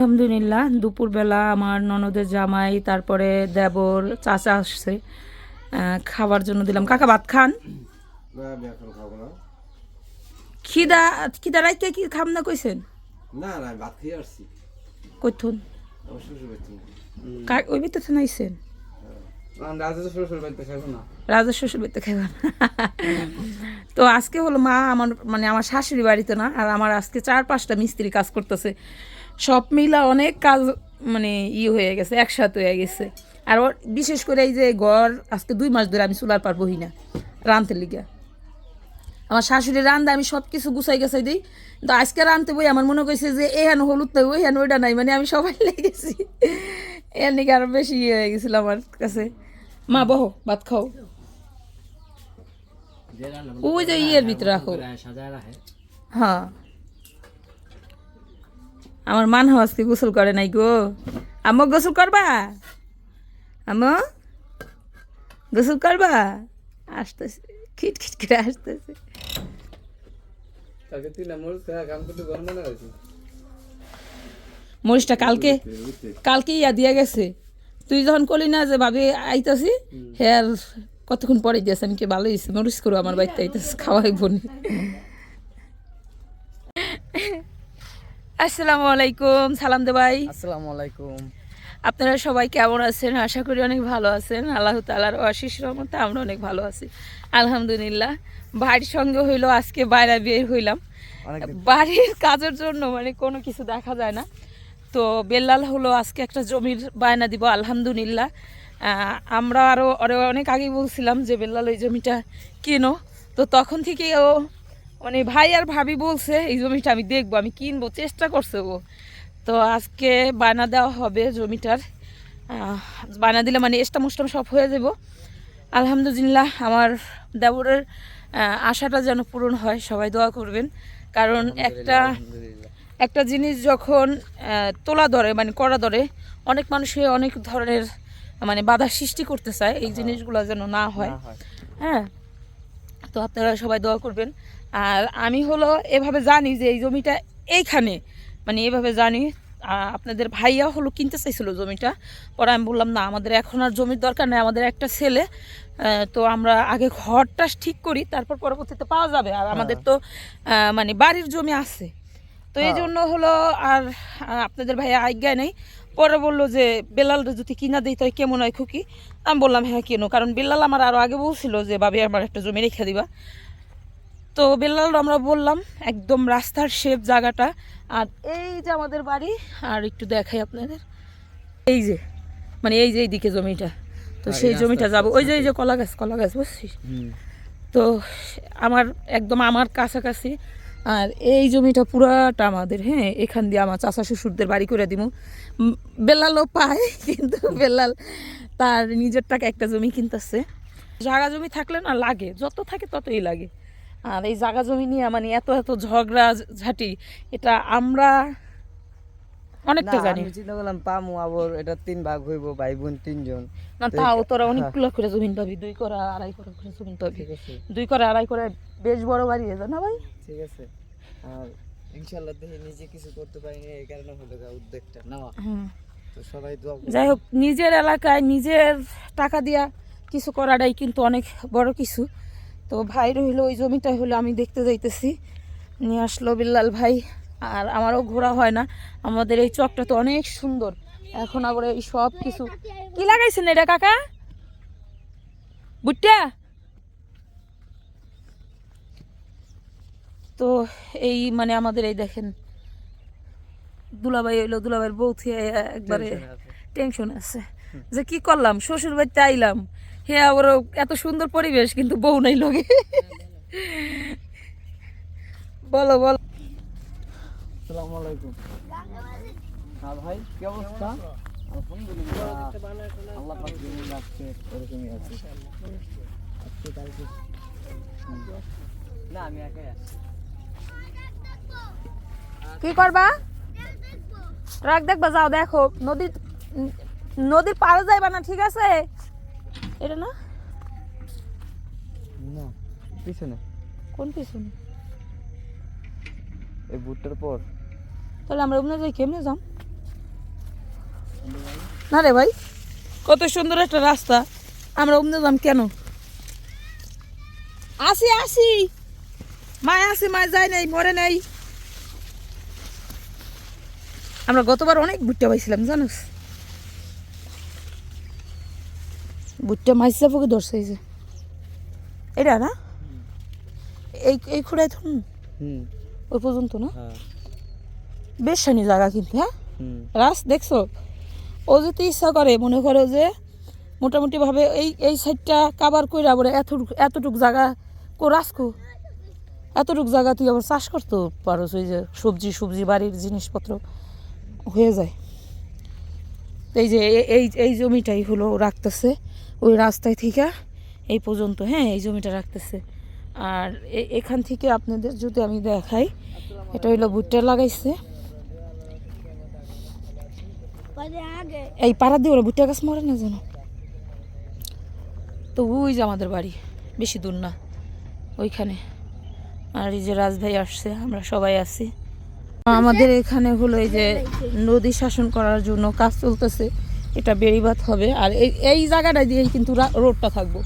আলহামদুলিল্লাহ দুপুরবেলা আমার ননদের জামাই তারপরে দেবর চাচা আসছে। খাবার জন্য দিলাম। কাকা ভাত খান? না আমি এখন খাব না। খিদা খিদা রাইতে কি খাম না কইছেন? না না ভাত খেয়ে আসছি। কইথুন? আমার শ্বশুর বাড়ি কা- ওই নাইছেন? রাজা শ্বশুর বাড়িতে খাব না। তো আজকে হলো মা আমার মানে আমার শাশুড়ি বাড়িতে না আর আমার আজকে চার পাঁচটা মিস্ত্রি কাজ করতেছে। সব মিলা অনেক কাজ মানে ই হয়ে গেছে একসাথে হয়ে গেছে। আর বিশেষ করে এই যে ঘর আজকে দুই মাস ধরে আমি চুলার পার বহি না রানতে লিগা। আমার শাশুড়ি রান্দা আমি সব কিছু গুছাই গেছাই দিই কিন্তু আজকে রানতে বই আমার মনে করছে যে এ হেন হলুদ নাই ওই হেন ওইটা নাই মানে আমি সবাই লেগেছি। এর নাকি আরও বেশি ইয়ে হয়ে গেছিল আমার কাছে। মা বহ ভাত খাও। ওই যে ইয়ের ভিতরে রাখো। হ্যাঁ। আমার মান আজকে গোসল করে নাই গো। আমো গোসল করবা? আমো গোসল করবা? আসতেছে খিট খিট করে আসতেছে। মরিচটা কালকে কালকে ইয়া দিয়া গেছে। তুই যখন করলি না যে ভাবি আইতাছি? হ্যাঁ কতক্ষণ পরে দিয়েছে আমি কি ভালো হয়েছে মরিচ করো আমার বাড়িতে আইতাছে খাওয়াই বনি আসসালামু আলাইকুম সালাম দে ভাই। আসসালামু আলাইকুম। আপনারা সবাই কেমন আছেন? আশা করি অনেক ভালো আছেন। আল্লাহ তালার আশিস রহমতে আমরা অনেক ভালো আছি। আলহামদুলিল্লাহ। বাড়ির সঙ্গে হইল আজকে বাইরে বের হইলাম। বাড়ির কাজের জন্য মানে কোনো কিছু দেখা যায় না। তো বেল্লাল হলো আজকে একটা জমির বায়না দিব আলহামদুলিল্লাহ। আমরা আরও আরও অনেক আগেই বলছিলাম যে বেল্লাল ওই জমিটা কেনো। তো তখন থেকে ও মানে ভাই আর ভাবি বলছে এই জমিটা আমি দেখব আমি কিনবো চেষ্টা করছে ও। তো আজকে বায়না দেওয়া হবে জমিটার। বায়না দিলে মানে এস্টাম উস্টাম সব হয়ে যাব। আলহামদুলিল্লাহ আমার দেবরের আশাটা যেন পূরণ হয় সবাই দোয়া করবেন। কারণ একটা একটা জিনিস যখন তোলা ধরে মানে করা ধরে অনেক মানুষে অনেক ধরনের মানে বাধা সৃষ্টি করতে চায় এই জিনিসগুলো যেন না হয়। হ্যাঁ। তো আপনারা সবাই দোয়া করবেন। আর আমি হলো এভাবে জানি যে এই জমিটা এইখানে। মানে এভাবে জানি আপনাদের ভাইয়া হলো কিনতে চাইছিল জমিটা। পরে আমি বললাম না আমাদের এখন আর জমির দরকার নেই আমাদের একটা ছেলে। তো আমরা আগে ঘরটা ঠিক করি তারপর পরবর্তীতে পাওয়া যাবে। আর আমাদের তো মানে বাড়ির জমি আছে। তো এই জন্য হলো আর আপনাদের ভাইয়া আজ্ঞায় নেই। পরে বলল যে বেলাল যদি কিনা দিই তাই কেমন হয় খুকি? আমি বললাম হ্যাঁ কেন? কারণ বেলাল আমার আরও আগে বলছিল যে ভাবি আমার একটা জমি রেখে দিবা। তো বেলাল আমরা বললাম একদম রাস্তার শেপ জায়গাটা। আর এই যে আমাদের বাড়ি আর একটু দেখাই আপনাদের। এই যে মানে এই যে এইদিকে জমিটা। তো সেই জমিটা যাব। ওই যে এই যে কলা গাছ কলা গাছ বুঝছিস? তো আমার একদম আমার কাছাকাছি। আর এই জমিটা পুরাটা আমাদের হ্যাঁ এখান দিয়ে আমার চাচা শ্বশুরদের বাড়ি করে দিব বেলালও পায় কিন্তু বেলাল তার নিজের টাকা একটা জমি কিনতেছে। জায়গা জমি থাকলে না লাগে যত থাকে ততই লাগে। আর এই জায়গা জমি নিয়ে মানে এত এত ঝগড়া ঝাঁটি এটা আমরা অনেকটা জানি। চিন্তা করলাম পামু আবার এটা তিন ভাগ হইব ভাই বোন তিনজন। না তাও তোরা অনেকগুলো করে জমিন পাবি দুই করা আড়াই করা করে জমিন পাবি। দুই করে আড়াই করে বেশ বড় বাড়ি হয়ে না ভাই? ঠিক আছে। আর ইনশাল্লাহ দেখি নিজে কিছু করতে পারিনি এই কারণে হলো উদ্যোগটা নেওয়া। তো সবাই দোয়া যাই হোক নিজের এলাকায় নিজের টাকা দিয়া কিছু করাটাই কিন্তু অনেক বড় কিছু। তো ভাই রইল ওই জমিটা হলো আমি দেখতে যাইতেছি। নিয়ে আসলো বিল্লাল ভাই আর আমারও ঘোরা হয় না। আমাদের এই চকটা তো অনেক সুন্দর। এখন আবার এই সব কিছু কি লাগাইছেন এটা কাকা? বুটটা? তো এই মানে আমাদের এই দেখেন দুলাভাই হইল দুলাভাইয়ের বউ থুয়ে একবারে টেনশন আছে। যে কি করলাম? শ্বশুর বাড়িতে আইলাম। হে আবার এত সুন্দর পরিবেশ কিন্তু বউ নাই লগে। বলো বলো। আসসালামু আলাইকুম। হ্যাঁ ভাই কি অবস্থা? আলহামদুলিল্লাহ। আল্লাহ পাক যেমন রাখছে ওরকমই আছে। আজকে কালকে। না আমি একাই আসছি কি করবা? ট্রাক দেখবা যাও দেখো। নদীর নদীর পাড়ে যাইবা না ঠিক আছে? এটা না? না পিছনে। কোন পিছনে? এই বুটটার পর। তাহলে আমরা ওখানে যাই কেমনে যাম? না রে ভাই কত সুন্দর একটা রাস্তা। আমরা অমনে যাম কেন? আসি আসি। মায় আসি মায় যায় নাই মরে নাই। আমরা গতবার অনেক ভুট্টা পাইছিলাম জানোস? ভুট্টা মাইসা পোকে ধরছে এই যে এটা না? এই এই খুঁড়াই তো হুম। ওই পর্যন্ত না? হ্যাঁ। বেশ শানি জায়গা কিন্তু হ্যাঁ? রাস দেখছ? ও যদি ইচ্ছা করে মনে করো যে মোটামুটি ভাবে এই এই সাইডটা কাবার কইরা বলে এতটুকু এতটুক জায়গা কো রাসকো এতটুক জায়গা তুই আবার চাষ করতে পারো ওই যে সবজি সবজি বাড়ির জিনিসপত্র হয়ে যায়। তো এই যে এই এই জমিটাই হলো রাখতেছে। ওই রাস্তায় থেকে এই পর্যন্ত হ্যাঁ এই জমিটা রাখতেছে। আর এখান থেকে আপনাদের যদি আমি দেখাই এটা হইল ভুট্টা লাগাইছে। এই পাড়া দিয়ে ওরা ভুট্টা গাছ মরে না যেন? তো ওই যে আমাদের বাড়ি বেশি দূর না ওইখানে। আর এই যে রাজভাই আসছে আমরা সবাই আছি। আমাদের এখানে হলো এই যে নদী শাসন করার জন্য কাজ চলতেছে এটা বেড়িবাদ হবে। আর এই জায়গাটা দিয়েই কিন্তু রোডটা থাকব।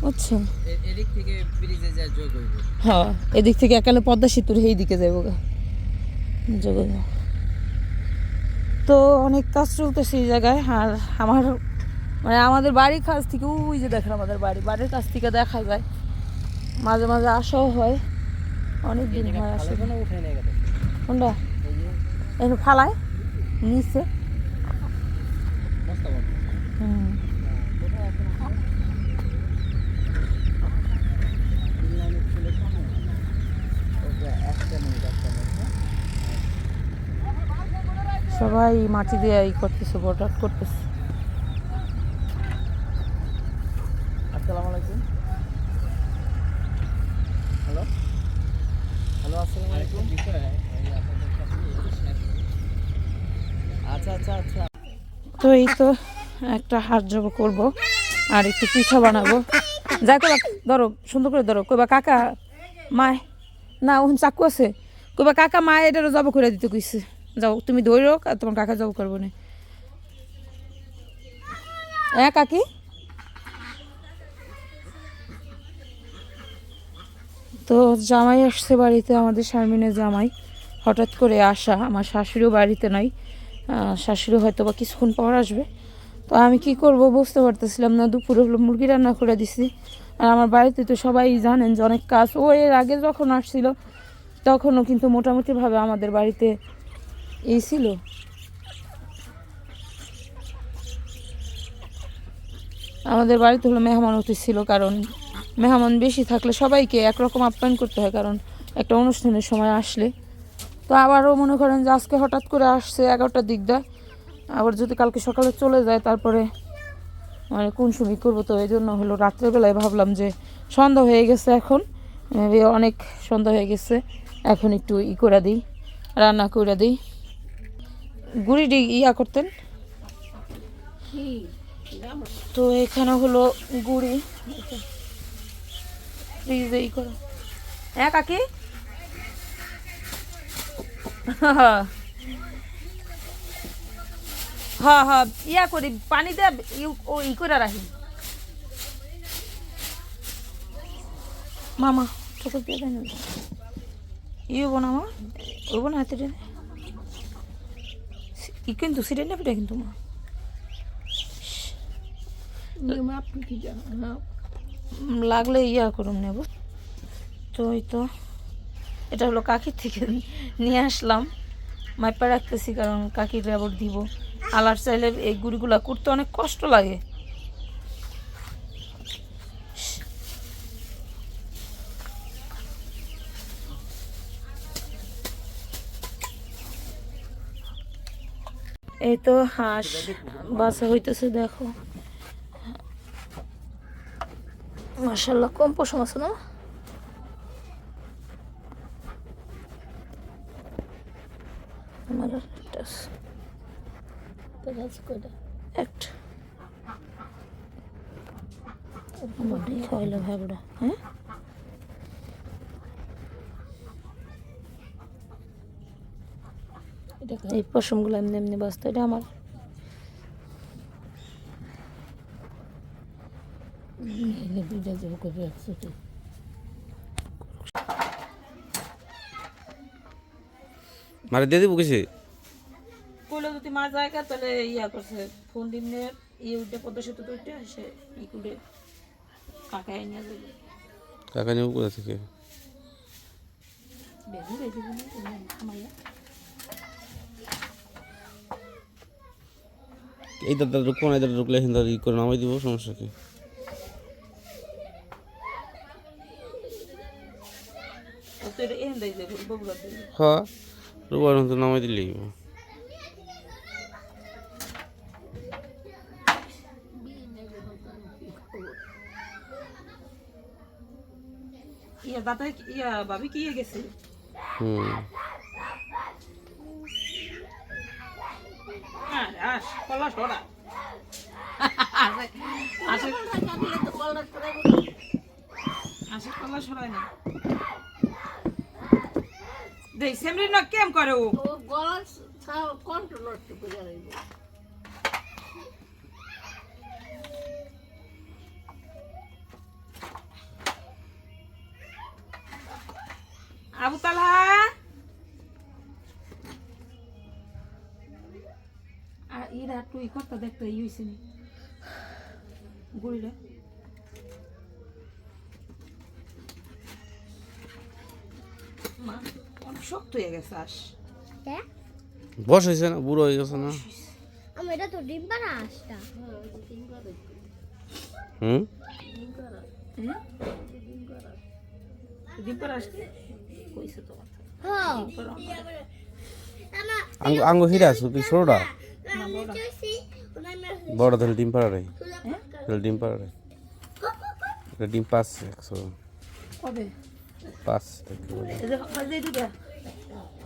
বুঝছেন এ- এদিক থেকে ব্রিজে যা যোগ হইব। হ্যাঁ এদিক থেকে একালে পদ্মা সেতুর এই দিকে গা। যোগাযোগ তো অনেক কাজ চলতেছে এই জায়গায় আর আমার মানে আমাদের বাড়ির কাছ থেকে ওই যে দেখেন আমাদের বাড়ি বাড়ির কাছ থেকে দেখা যায়। মাঝে মাঝে আসাও হয়। অনেক দিন হয় আসে। উঠে গেছে কোনটা এখানে ফালায় নিচে। হুম সবাই মাটি দিয়ে ই করতেছে বর্ডার করতেছে আসসালামু আলাইকুম হ্যালো হ্যালো আসসালামু আলাইকুম আচ্ছা আচ্ছা আচ্ছা তো এই তো একটা হাত জব করব আর একটু পিঠা বানাবো। যা কইবা ধরো সুন্দর করে ধরো। কইবা কাকা মায় না ওখান চাকু আছে। কইবা কাকা মা এটারও জব করে দিতে কইছে। যাও তুমি ধরো আর তোমার কাকা জব করব না। হ্যাঁ কাকি? তো জামাই আসছে বাড়িতে আমাদের শারমিনের জামাই। হঠাৎ করে আসা আমার শাশুড়িও বাড়িতে আহ, শাশুড়ি হয়তো বা কিছুক্ষণ পর আসবে। তো আমি কি করব বুঝতে পারতেছিলাম না, দুপুরে হলো মুরগি রান্না করে দিছি। আর আমার বাড়িতে তো সবাই জানেন যে অনেক কাজ। ও এর আগে যখন আসছিল, তখনও কিন্তু মোটামুটিভাবে আমাদের বাড়িতে এই ছিল। আমাদের বাড়িতে হলো মেহমান অতি ছিল, কারণ মেহমান বেশি থাকলে সবাইকে একরকম আপ্যায়ন করতে হয়, কারণ একটা অনুষ্ঠানের সময় আসলে তো আবারও মনে করেন যে আজকে হঠাৎ করে আসছে এগারোটার দিক আবার যদি কালকে সকালে চলে যায়, তারপরে মানে কোন সময় করব তো, এই জন্য হলো রাত্রেবেলায় ভাবলাম যে সন্ধ্যা হয়ে গেছে এখন। অনেক সন্ধ্যা হয়ে গেছে, এখন একটু ই করে দিই, রান্না করে দিই। গুড়ি ডি ইয়া করতেন? তো এখানে হলো গুড়ি। ফ্রিজে ই করো। হ্যাঁ কাকি? হ্যাঁ হ্যাঁ ইয়া করি পানি দিয়ে ই- ও ই করে রাখি। মামা ঠোকর দিয়ে দেন। ই হব না মা। হব না হাতে ই কিন্তু সিটে নেবে কিন্তু মা। লাগলে ইয়া করুন নেব তো এই তো। এটা হলো কাকির থেকে নিয়ে আসলাম। মাইপা রাখতেছি কারণ কাকির আবার দিব। আলার চাইলে এই গুড়িগুলা করতে অনেক কষ্ট লাগে। এই তো হাঁস বাসা হইতেছে, দেখো। মাসাল্লাহ কম পশম আছে না? আমার একটা একটা বটেই খাওয়াইলো ভাবড়া হ্যাঁ? এই পশমগুলো এমনি এমনি বাঁচত এটা আমার। দুইটা যাব কবে একসাথে। মারে দিয়ে দিব কিছু? কইলো যদি মা জায়গা তাহলে ইয়া করছে ফোন দিন ইয়ে উঠে পদ্মা সেতু তো উঠে সে ই করে কাকায় নিয়ে যাবে। কাকা নেব কোথা থেকে? দিবি এই দাদা ঢুকবো না এই দাদা ঢুকলে হিন্দা ই করে নামাই দিব সমস্যা কি? দেবে হ্যাঁ। রোবার তো নামাই হইবো। ইয়া দাদা ইয়া ভাবি কি গেছে? হুম। আস কলা সরা। আসে আসে কলা সরাই না। দেখ সেমরি না কেম করে ও? আবু তালহা? আর ইরা তুই কত দেখতে গুড়িরা শক্ত হয়ে গেছে আস। বস হয়েছে না বুড়ো হয়ে গেছে না? আমার এটা তো ডিম পাড়া আসটা হুম? দিন পর আসতে কইছে তো কথা হ্যাঁ? আঙ্গু আঙ্গু হিরা আছো কি ছোটটা। বড় তাহলে ডিম পাড়া রে। তাহলে ডিম পাড়া রে। এটা ডিম পাঁচ একশো। কবে? পাঁচ এই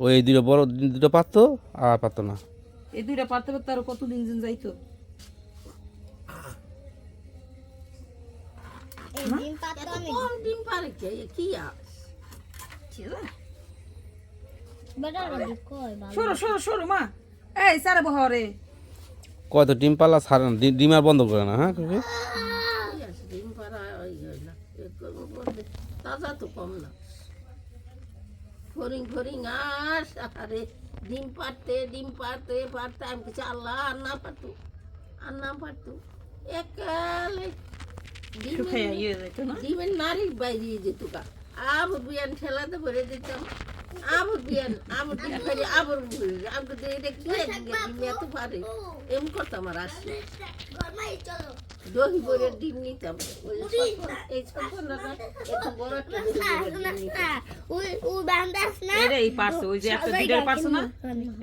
ওই এই দুটো বড় দুটো পারতো আর পারতো না। এই দুইটা পারতে পারতে আরও কত দিন দিন যাইতো ডিম পারে কে? কি সরো সরো সরো মা। এই সারা বহরে কত ডিম পাল্লা ছাড়ে না ডিম আর বন্ধ করে না হ্যাঁ কাকু? ডিম তাজা তো কম না। ফরিং ফরিং আস আরে ডিম পারতে ডিম পারতে পারতে আমি কিছু আল্লাহ আর না পারতো আর না পারতো একালে ডিমের ইয়ে নারী বাইরে যেত আর বিয়ান ঠেলাতে ভরে দিতাম। আবর বিয়ান আবর খালি আবর আমাকে তো এটা কি এত পারে এম করতাম আর দহি ভরে ডিম নিতাম। এই এত বড় এটা পারছে ওই যে একটা দুইটার পারছে না?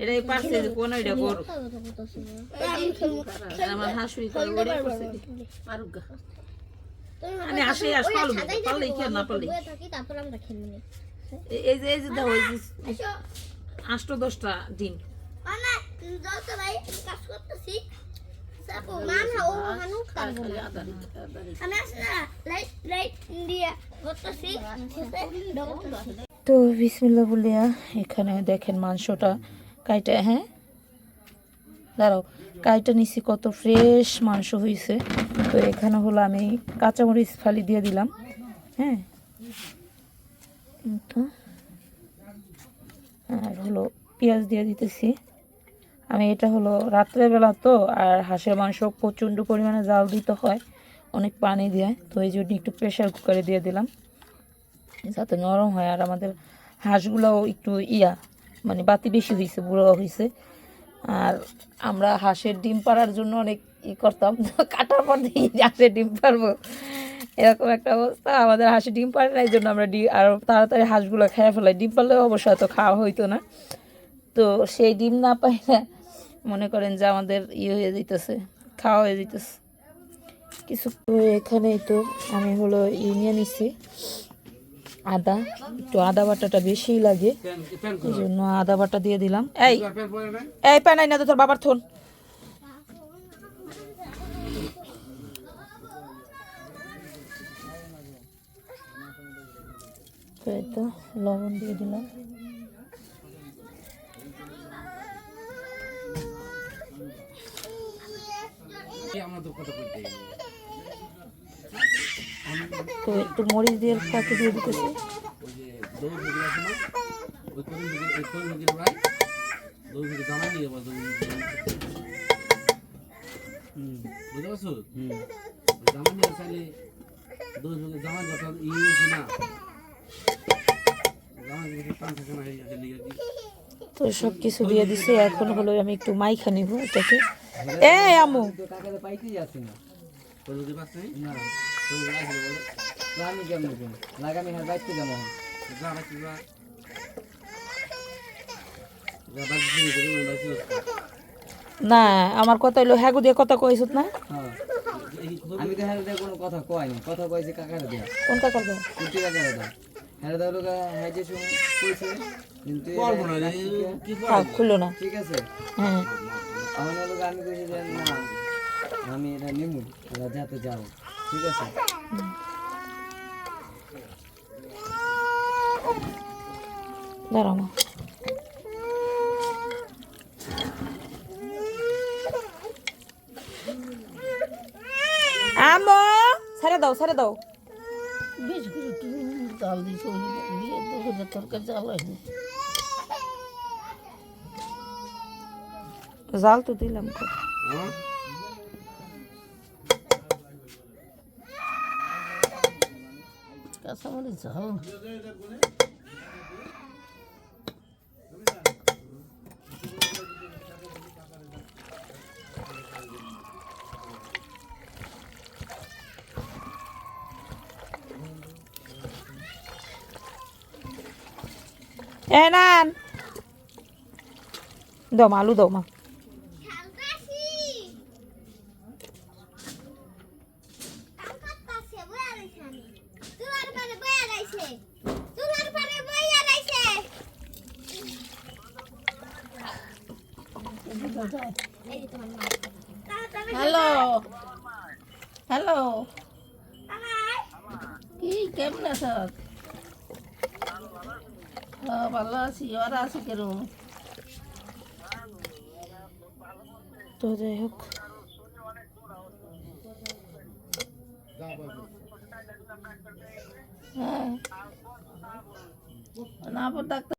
এটা এই পারছে যে কোন এটা আর আমার হাসুরি করে ওটাই করছে। আমি আসে আস পারল পারলেই কি না পারলেই তারপর আমরা এই যে এই যে দেখো এই যে আষ্ট দশটা ডিম। তো বিসমিল্লা বলিয়া এখানে দেখেন মাংসটা কাইটা হ্যাঁ? দাঁড়াও কাইটা নিছি কত ফ্রেশ মাংস হয়েছে তো এখানে হলো আমি কাঁচামরিচ ফালি দিয়ে দিলাম হ্যাঁ? তো আর হলো পেঁয়াজ দিয়ে দিতেছি। আমি এটা হলো রাত্রেবেলা তো, আর হাঁসের মাংস প্রচণ্ড পরিমাণে জাল দিতে হয়, অনেক পানি দেয়, তো এই জন্য একটু প্রেশার কুকারে দিয়ে দিলাম। যাতে নরম হয়, আর আমাদের হাঁসগুলোও একটু ইয়া মানে বাতি বেশি হয়েছে বুড়ো হয়েছে আর আমরা হাঁসের ডিম পাড়ার জন্য অনেক ই করতাম। কাটার পর দিয়ে হাঁসের ডিম পারব এরকম একটা অবস্থা। আমাদের হাঁসের ডিম পাড়ে না, এই জন্য আমরা ডিম আর তাড়াতাড়ি হাঁসগুলো খেয়ে ফেলাই ডিম পারলেও অবশ্য হয়তো খাওয়া হইতো না। তো সেই ডিম না পাই না মনে করেন যে আমাদের ইয়ে হয়ে যেতেছে খাওয়া হয়ে যেতেছে কিছু এখানেই তো আমি হলো ই নিয়ে নিছি। আদা, একটু আদা বাটাটা বেশি লাগে। এই জন্য আদা বাটা দিয়ে দিলাম। এই এই প্যানাই না তো তোর বাবার থন। তো, লবণ দিয়ে দিলাম তো একটু মরিচ দিয়ে ফাঁকি দিয়ে দিতেছি বুঝতে পারছ জামা নিয়ে চাইলে জামা যখন না তো সব কিছু দিয়ে দিছি এখন হলো আমি একটু মাইখা নিব এটাকে এ আমু তো পাইতেই আসি না না আমি কেমন কেন লাগামি হার বাইতে যাব। না আমার কথা হইল হ্যাগু দিয়ে কথা কইছত না? হ্যাঁ। আমি তো হ্যাঁ কোনো কথা কয় না কথা কইছে কাকারে দেয়া। কোন কাকার দেয় কুটি কাকারে দেয়া। হ্যাঁ দাও লোক হ্যাঁ যে শুন কইছে। কিন্তু এরা না কি থাক খুললো না। ঠিক আছে। হ্যাঁ। আমার লোক আমি কইছি যে না আমি এটা নিমু এটা যাতে যাও। ঠিক আছে? দাঁড়াও মা আমো ছেড়ে দাও ছেড়ে দাও। বেশ করে জাল দিয়েছে দিয়ে তো তরকারি জাল হয়নি জাল তো দিলাম তো। কাঁচামরিচ ঝাল এ নান দাও মা আলু দাও মা হ্যালো হ্যালো কি কেমন আছ ভালো আছি ওরা আছে কেরম তো যাই হোক হ্যাঁ না ডাক্তার